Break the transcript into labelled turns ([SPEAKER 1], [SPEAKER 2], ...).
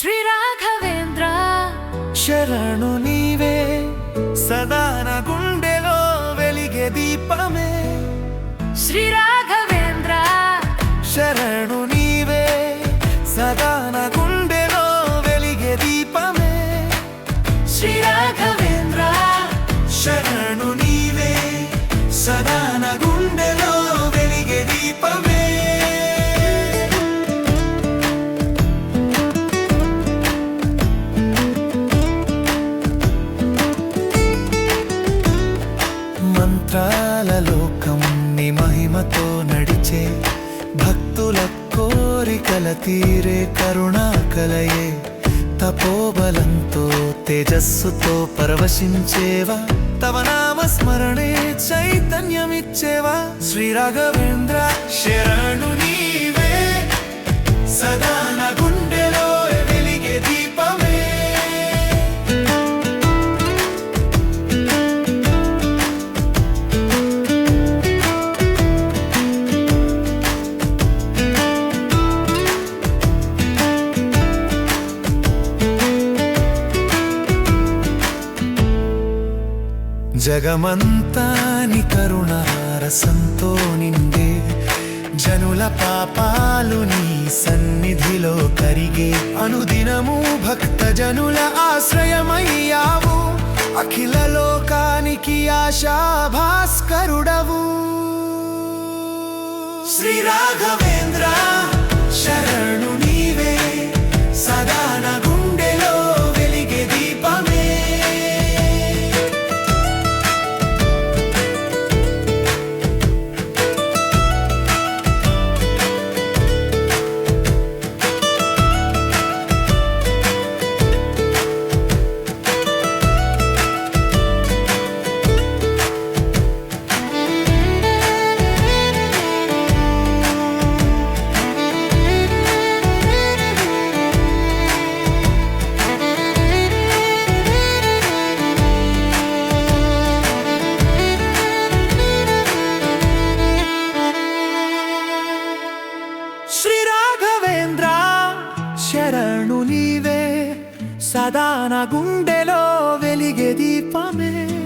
[SPEAKER 1] శ్రీ రాఘవేంద్ర.
[SPEAKER 2] శరణు నీవే సదాన గుండెలో వెలిగే దీపమే.
[SPEAKER 1] శ్రీ రాఘవేంద్ర.
[SPEAKER 2] శరణు నీవే సదాన గుండెలో వెలిగే దీపమే.
[SPEAKER 1] శ్రీ రాఘవేంద్ర.
[SPEAKER 2] శరణు నీవే సదాన కోరికల తీరే కరుణా కలయే తపోబలంతో తేజస్సుతో పరవశించేవా? తవ నామ స్మరణే చైతన్యమిచ్చేవా? శ్రీ రాఘవేంద్ర శరణు నీవే సదా జగమంతాని కరుణారసంతో నిండే. జనుల పాపాలు నీ సన్నిధిలో కరిగే. అనుదినము భక్త జనుల ఆశ్రయమయ్యావు. అఖిల లోకానికి ఆశా భాస్కరుడవు శ్రీరాఘవే శ్రీ రాఘవేంద్ర శరణు నీవే. సదా నా గుండెలో వెలిగే దీపమే.